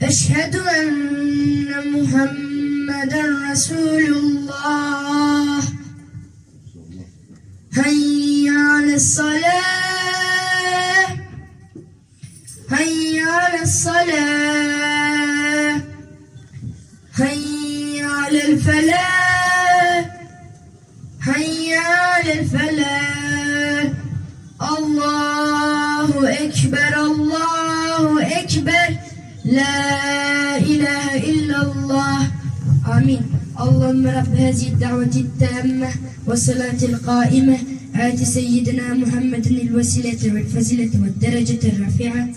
Eşhedü enne Muhammeden Resulullah. Hayya alassalah. Hayya alassalah. Hayya alel felah. Hayya alel felah. Allahu Ekber, Allahu Ekber. La ilahe illallah. Amin. اللهم رب هذه الدعوة التامة والصلاة القائمة آت سيدنا محمد الوسيلة والفزلة والدرجة الرفيعة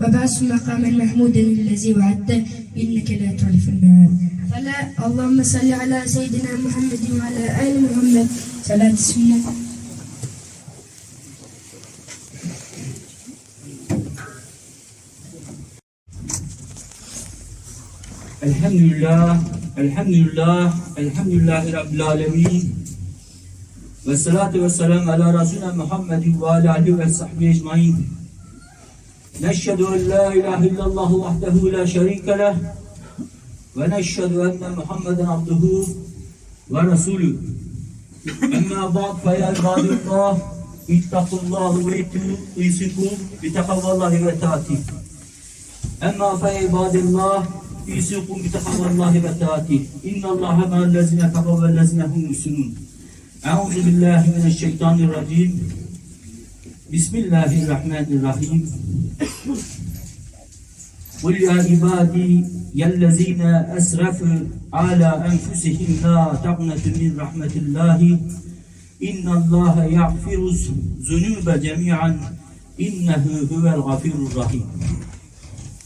وبعث مقاما محمودا الذي وعدته إنك لا تخلف الميعاد فلا اللهم صل على سيدنا محمد وعلى آل محمد صلاة الحمد لله الحمد لله الحمد لله رب العالمين. والصلاة والسلام على رسولنا محمد وعلى آله وصحبه أجمعين. نشهد أن لا إله إلا الله وحده لا شريك له ونشهد أن محمدا عبده ورسوله. أما بعد فيا عباد الله اتقوا الله وإيصكم بتقوى الله وتعالى أما فيا عباد الله ve taatih. Emma fe ibadillah yusikum bi takavallahi ve taatih. İnnallaha ma'allezine takav ve lezine hum muhsinun. Euzu billahi mineşşeytanirracim. Bismillahirrahmanirrahim. قل يا عبادي يا الذين أسرفوا على أنفسهم لا تقنطوا من رحمة الله إن الله يغفر الذنوب جميعا إنه هو الغفور الرحيم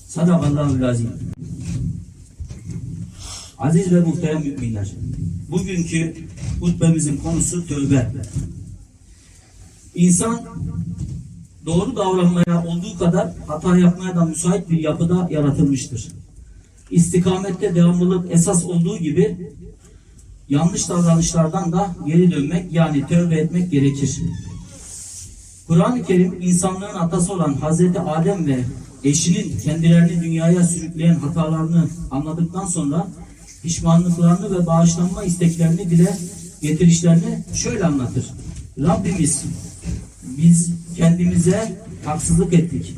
Sadakallahu lazim. Aziz ve muhterem müminler. Bugünkü hutbemizin konusu tövbe. İnsan doğru davranmaya olduğu kadar hata yapmaya da müsait bir yapıda yaratılmıştır. İstikamette devamlılık esas olduğu gibi yanlış davranışlardan da geri dönmek yani tövbe etmek gerekir. Kur'an-ı Kerim insanlığın atası olan Hazreti Adem ve eşinin kendilerini dünyaya sürükleyen hatalarını anladıktan sonra pişmanlıklarını ve bağışlanma isteklerini dile getirişlerini şöyle anlatır. Rabbimiz biz kendimize haksızlık ettik.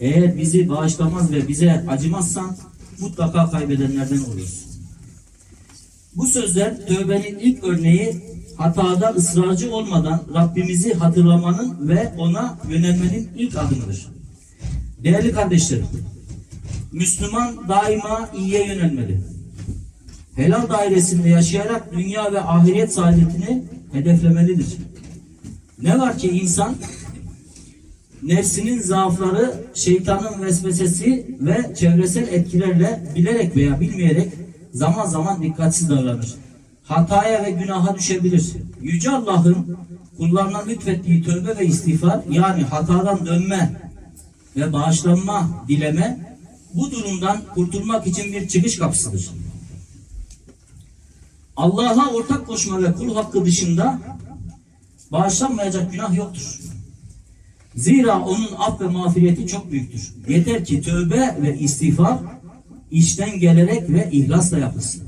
Eğer bizi bağışlamaz ve bize acımazsan mutlaka kaybedenlerden oluruz. Bu sözler tövbenin ilk örneği hatada ısrarcı olmadan Rabbimizi hatırlamanın ve ona yönelmenin ilk adımıdır. Değerli kardeşlerim, Müslüman daima iyiye yönelmeli. Helal dairesinde yaşayarak dünya ve ahiret saadetini hedeflemelidir. Ne var ki insan nefsinin zaafları, şeytanın vesvesesi ve çevresel etkilerle bilerek veya bilmeyerek zaman zaman dikkatsiz davranır. Hataya ve günaha düşebilir. Yüce Allah'ın kullarına lütfettiği tövbe ve istiğfar yani hatadan dönme ve bağışlanma dileme bu durumdan kurtulmak için bir çıkış kapısıdır. Allah'a ortak koşma ve kul hakkı dışında bağışlanmayacak günah yoktur. Zira onun af ve mağfireti çok büyüktür. Yeter ki tövbe ve istiğfar içten gelerek ve ihlasla yapılsın.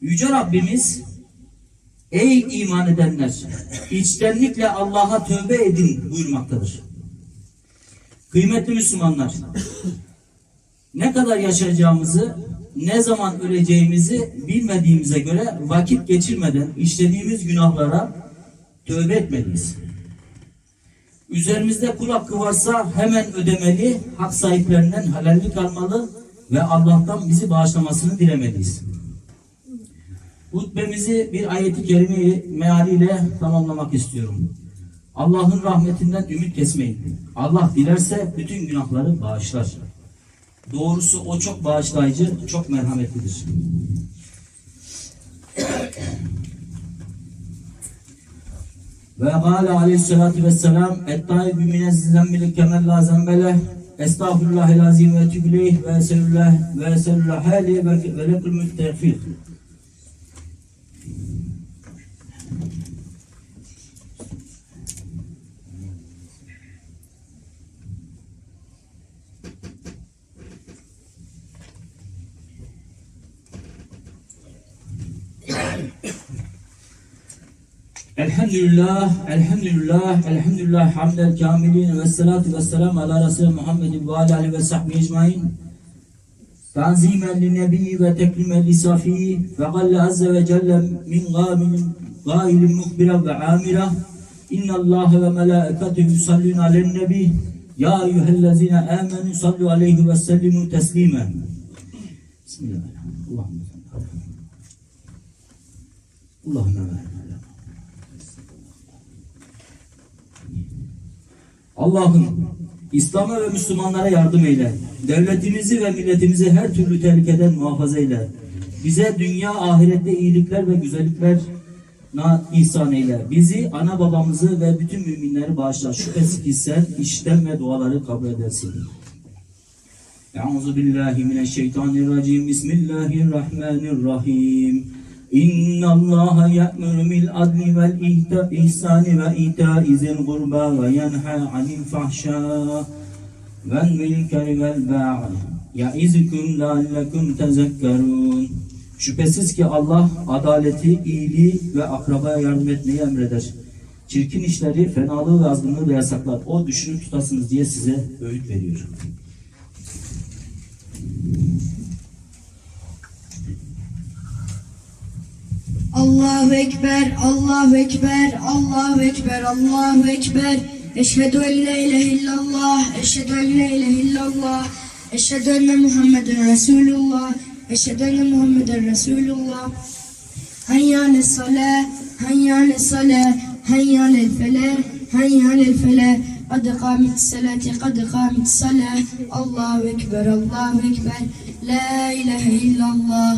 Yüce Rabbimiz Ey iman edenler! içtenlikle Allah'a tövbe edin buyurmaktadır. Kıymetli Müslümanlar, ne kadar yaşayacağımızı, ne zaman öleceğimizi bilmediğimize göre vakit geçirmeden işlediğimiz günahlara tövbe etmeliyiz. Üzerimizde kul hakkı varsa hemen ödemeli, hak sahiplerinden helallik almalı ve Allah'tan bizi bağışlamasını dilemeliyiz. Hutbemizi bir ayeti kerime mealiyle tamamlamak istiyorum. Allah'ın rahmetinden ümit kesmeyin. Allah dilerse bütün günahları bağışlar. Doğrusu o çok bağışlayıcı, çok merhametlidir. Ve gâle aleyhissalâtu vesselâm ettâibü minezzizen bil kemel la zembeleh estağfirullahel azim ve tübileyh ve eselullah ve eselullah hâli ve lekul müttefir. Elhamdülillah, elhamdülillah, elhamdülillah hamdel kamilin ve salatu ve selam ala Resulü Muhammedin ve ala alihi ve sahbihi ecmain. Tanzimen li nebiyyi ve teklimen li safiyi ve galle azze ve celle min gâmilin gâilin muhbira ve amira. İnna Allah ve melâeketü yusallûn alen nebi. Ya eyyühellezine âmenü sallu aleyhi ve sellimu teslimen. Bismillahirrahmanirrahim. Allahümme salli. Allahümme Allah'ım İslam'a ve Müslümanlara yardım eyle. Devletimizi ve milletimizi her türlü tehlikeden muhafaza eyle. Bize dünya ahirette iyilikler ve güzellikler ihsan eyle. Bizi, ana babamızı ve bütün müminleri bağışla. Şüphesiz ki sen işten ve duaları kabul edersin. Euzu billahi. Bismillahirrahmanirrahim. إن الله يأمر بالعدل والإحسان وإيتاء ذي القربى وينهى عن الفحشاء والمنكر والبغي يعظكم لعلكم تذكرون Şüphesiz ki Allah adaleti, iyiliği ve akrabaya yardım etmeyi emreder. Çirkin işleri, fenalığı ve azgınlığı da yasaklar. O düşünüp tutasınız diye size öğüt veriyor. Allahu Ekber, Allahu Ekber, Allahu Ekber, Allahu Ekber. Eşhedü en la ilahe illallah, eşhedü en la ilahe illallah, eşhedü enne Muhammeden Resulullah, eşhedü enne Muhammeden Resulullah. Hayyâle salâh, hayyâle salâh, hayyâle felâh, hayyâle felâh. قد قامت الصلاة قد قامت الصلاة الله أكبر الله أكبر لا إله إلا الله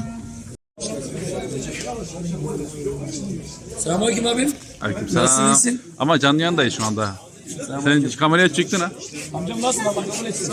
Selamünaleyküm abim. Aleykümselam. Nasılsın, iyisin? Ama canlı yayındayız şu anda. Sen kameraya çıktın ha. Amcam nasıl baba? Kabul etsin.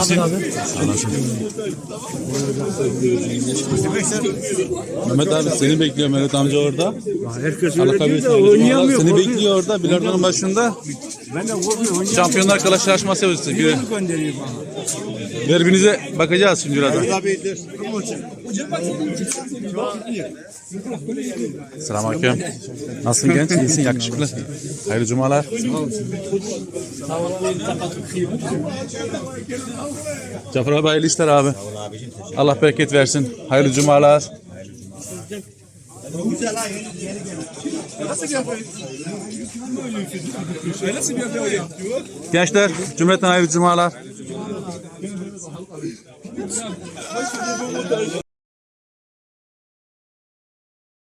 Selamünaleyküm. Nasılsın? Mehmet abi seni bekliyor Mehmet amca orada. Herkes öyle Mehmet amca. oynayamıyor. Seni bekliyor orada. Bilardonun başında. Ben de korkuyorum. Şampiyonlar karşılaşması. Bir Niye gönderiyor bana? Derbinize bakacağız şimdi birazdan. Selamünaleyküm. Nasılsın genç? İyisin, yakışıklı. Hayırlı cumalar. Cafer abi hayırlı işler abi. Allah bereket versin. Hayırlı cumalar. Gençler cümleten hayırlı cumalar.